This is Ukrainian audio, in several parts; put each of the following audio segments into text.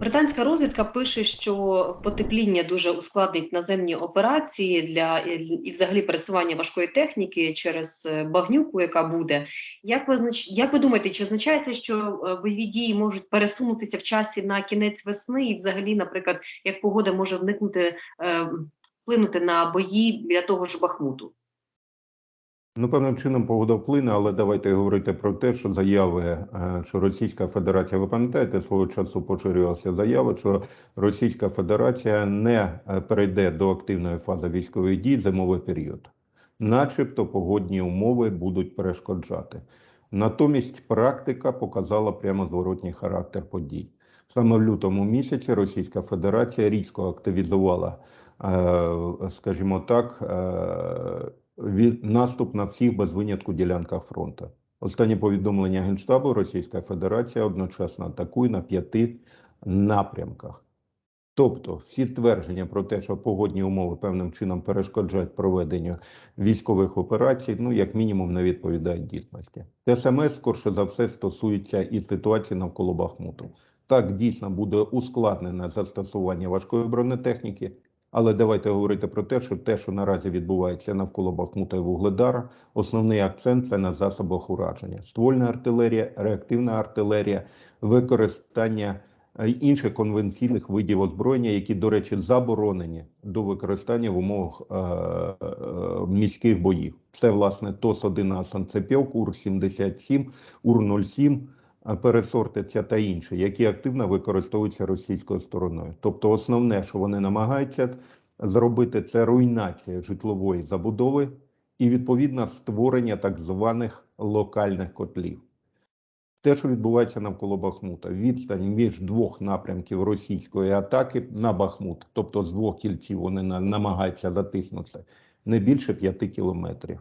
Британська розвідка пише, що потепління дуже ускладнить наземні операції для і взагалі пересування важкої техніки через е, багнюку, яка буде. Як ви як ви думаєте, чи означає це, що е, бойові дії можуть пересунутися в часі на кінець весни, і взагалі, наприклад, як погода може вникнути е, вплинути на бої біля того ж Бахмуту? Ну, певним чином погода вплине, але давайте говорити про те, що заяви, е, що Російська Федерація, ви пам'ятаєте, свого часу поширювалася заява, що Російська Федерація не е, перейде до активної фази військових дій зимовий період, начебто погодні умови будуть перешкоджати. Натомість практика показала прямо зворотній характер подій. Саме в лютому місяці Російська Федерація різко активізувала, е, скажімо так, від наступ на всіх без винятку ділянках фронту. Останнє повідомлення Генштабу Російська Федерація одночасно атакує на п'яти напрямках. Тобто, всі твердження про те, що погодні умови певним чином перешкоджають проведенню військових операцій, ну як мінімум не відповідають дійсності. Те саме скорше за все стосується і ситуації навколо Бахмуту. Так дійсно буде ускладнене застосування важкої бронетехніки. Але давайте говорити про те, що те, що наразі відбувається навколо Бахмута і Вугледара, основний акцент це на засобах ураження: ствольна артилерія, реактивна артилерія, використання е, інших конвенційних видів озброєння, які, до речі, заборонені до використання в умовах е е міських боїв. Це власне ТОС-1 Асанцепів, Ур-77, Ур-07. Пересортиться та інші, які активно використовуються російською стороною. Тобто, основне, що вони намагаються зробити, це руйнація житлової забудови і відповідно створення так званих локальних котлів. Те, що відбувається навколо Бахмута, відстань між двох напрямків російської атаки на Бахмут, тобто з двох кільців вони намагаються затиснутися не більше п'яти кілометрів.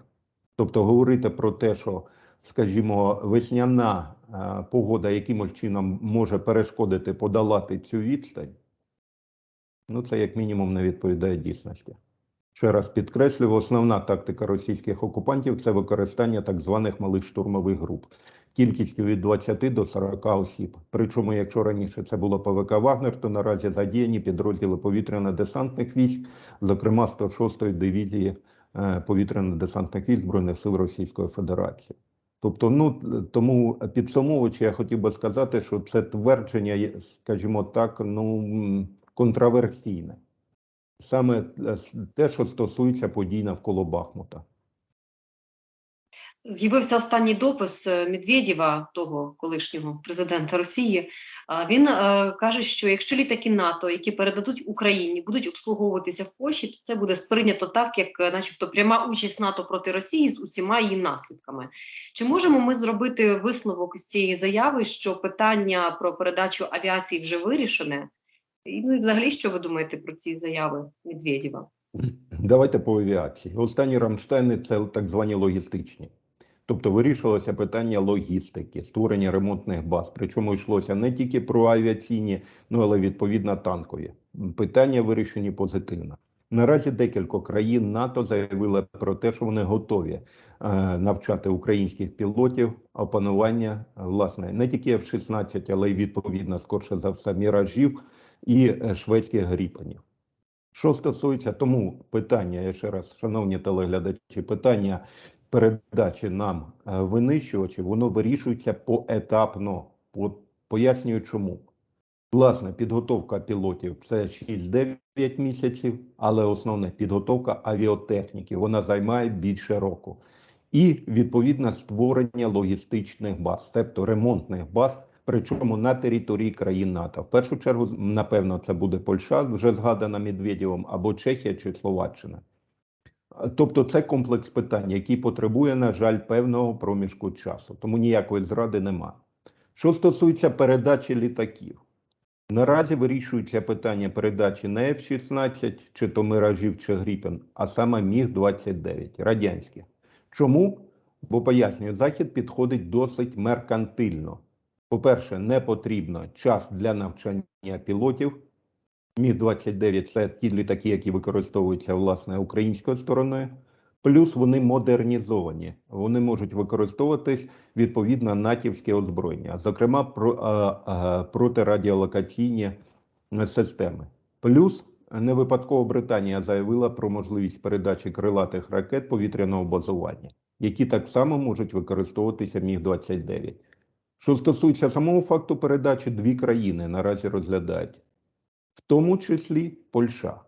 Тобто говорити про те, що скажімо, весняна е, погода якимось чином може перешкодити подолати цю відстань, ну це як мінімум не відповідає дійсності. Ще раз підкреслюю, основна тактика російських окупантів це використання так званих малих штурмових груп, кількістю від 20 до 40 осіб. Причому, якщо раніше це було ПВК Вагнер, то наразі задіяні підрозділи повітряно-десантних військ, зокрема 106-ї дивізії е, повітряно-десантних військ Збройних сил Російської Федерації. Тобто, ну тому підсумовуючи, я хотів би сказати, що це твердження, скажімо так, ну контроверсійне. Саме е, те, що стосується подій навколо Бахмута. З'явився останній допис е, Медведєва, того колишнього президента Росії, він е, каже, що якщо літаки НАТО, які передадуть Україні, будуть обслуговуватися в Польщі, то це буде сприйнято так, як, е, начебто, пряма участь НАТО проти Росії з усіма її наслідками. Чи можемо ми зробити висновок з цієї заяви, що питання про передачу авіації вже вирішене? І, ну взагалі, що ви думаєте про ці заяви Медведєва? Давайте по авіації. Останні Рамштайни це так звані логістичні. Тобто вирішувалося питання логістики, створення ремонтних баз. Причому йшлося не тільки про авіаційні, ну але відповідно танкові. Питання вирішені позитивно. Наразі декілька країн НАТО заявили про те, що вони готові е, навчати українських пілотів опанування власне не тільки F-16, але й відповідно скорше за все міражів і е, шведських гріпанів. Що стосується тому питання, я ще раз, шановні телеглядачі, питання передачі нам е, винищувачів, воно вирішується поетапно. Пояснюю, чому. Власне, підготовка пілотів це 6-9 місяців, але основна підготовка авіотехніки вона займає більше року. І відповідно створення логістичних баз, тобто ремонтних баз, причому на території країн НАТО. В першу чергу, напевно, це буде Польща, вже згадана Медведєвим, або Чехія чи Словаччина. Тобто це комплекс питань, який потребує, на жаль, певного проміжку часу, тому ніякої зради нема. Що стосується передачі літаків, наразі вирішується питання передачі не F-16, чи то Миражів, чи Гріпен, а саме Міг-29 радянських. Чому? Бо пояснюю, Захід підходить досить меркантильно. По-перше, не потрібно час для навчання пілотів. Міг 29 це ті літаки, які використовуються власне українською стороною. Плюс вони модернізовані, вони можуть використовуватись відповідно натівське озброєння, зокрема про, а, а, протирадіолокаційні системи. Плюс не випадково Британія заявила про можливість передачі крилатих ракет повітряного базування, які так само можуть використовуватися Міг-29. Що стосується самого факту передачі, дві країни наразі розглядають, в тому числі Польща.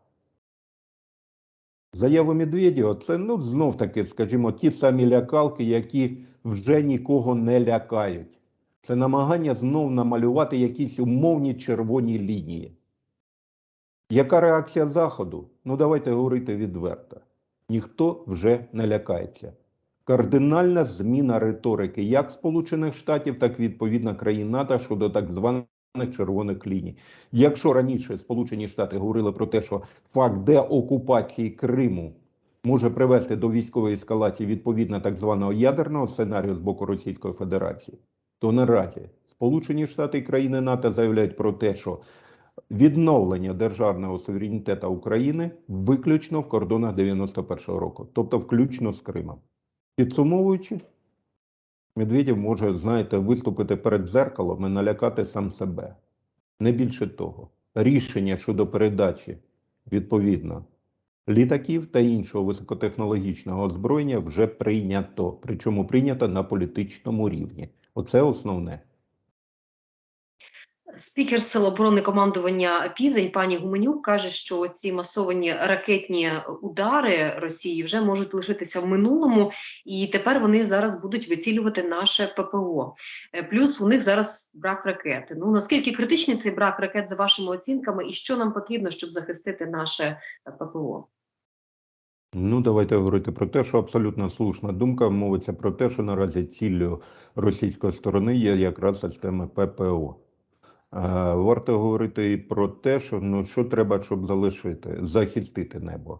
Заява Медведєва це ну знов таки, скажімо, ті самі лякалки, які вже нікого не лякають. Це намагання знов намалювати якісь умовні червоні лінії. Яка реакція Заходу? Ну давайте говорити відверто. Ніхто вже не лякається. Кардинальна зміна риторики як Сполучених Штатів, так і відповідно країн НАТО щодо так званих червоних ліній. Якщо раніше Сполучені Штати говорили про те, що факт деокупації Криму може привести до військової ескалації відповідно так званого ядерного сценарію з боку Російської Федерації, то наразі Сполучені Штати і країни НАТО заявляють про те, що відновлення державного суверенітету України виключно в кордонах 91-го року, тобто включно з Кримом. Підсумовуючи, Медведєв може, знаєте, виступити перед зеркалом і налякати сам себе. Не більше того, рішення щодо передачі відповідно літаків та іншого високотехнологічного озброєння вже прийнято. Причому прийнято на політичному рівні. Оце основне. Спікер Сил оборони командування Південь пані Гуменюк каже, що ці масовані ракетні удари Росії вже можуть лишитися в минулому, і тепер вони зараз будуть вицілювати наше ППО. Е, Плюс у них зараз брак ракети. Ну наскільки критичний цей брак ракет за вашими оцінками, і що нам потрібно, щоб захистити наше е, ППО? Ну, давайте говорити про те, що абсолютно слушна думка мовиться про те, що наразі ціллю російської сторони є якраз система ППО. Е, Варто говорити і про те, що ну що треба, щоб залишити, захистити небо.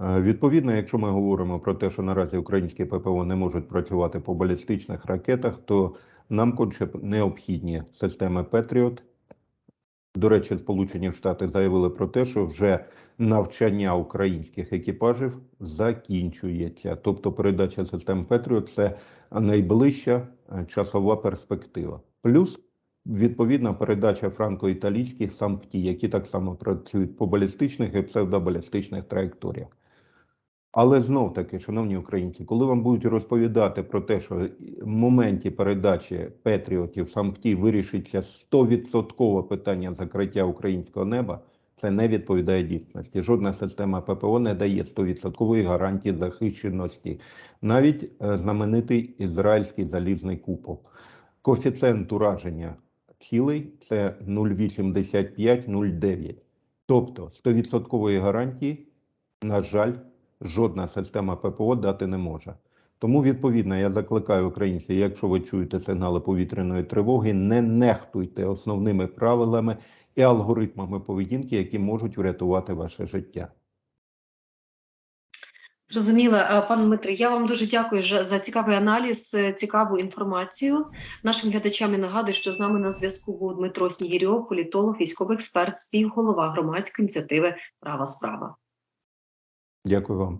Е, Відповідно, якщо ми говоримо про те, що наразі українські ППО не можуть працювати по балістичних ракетах, то нам конче необхідні системи Петріот. До речі, Сполучені Штати заявили про те, що вже навчання українських екіпажів закінчується. Тобто передача систем Петріот це найближча е, часова перспектива. Плюс Відповідна передача франко-італійських сампті, які так само працюють по балістичних і псевдобалістичних траєкторіях. Але знов таки, шановні українці, коли вам будуть розповідати про те, що в моменті передачі Петріотів сампті вирішиться 100% питання закриття українського неба, це не відповідає дійсності. Жодна система ППО не дає 100% гарантії захищеності, навіть е, знаменитий ізраїльський залізний купол. Коефіцієнт ураження цілий це 0,85-0,9. Тобто 100% гарантії, на жаль, жодна система ППО дати не може. Тому, відповідно, я закликаю українців, якщо ви чуєте сигнали повітряної тривоги, не нехтуйте основними правилами і алгоритмами поведінки, які можуть врятувати ваше життя. Зрозуміло, Е, пане Дмитре, я вам дуже дякую за за цікавий аналіз, е, цікаву інформацію. Нашим глядачам і нагадую, що з нами на зв'язку був Дмитро Снігірьов, політолог, військовий експерт, співголова громадської ініціативи Права справа. Дякую вам.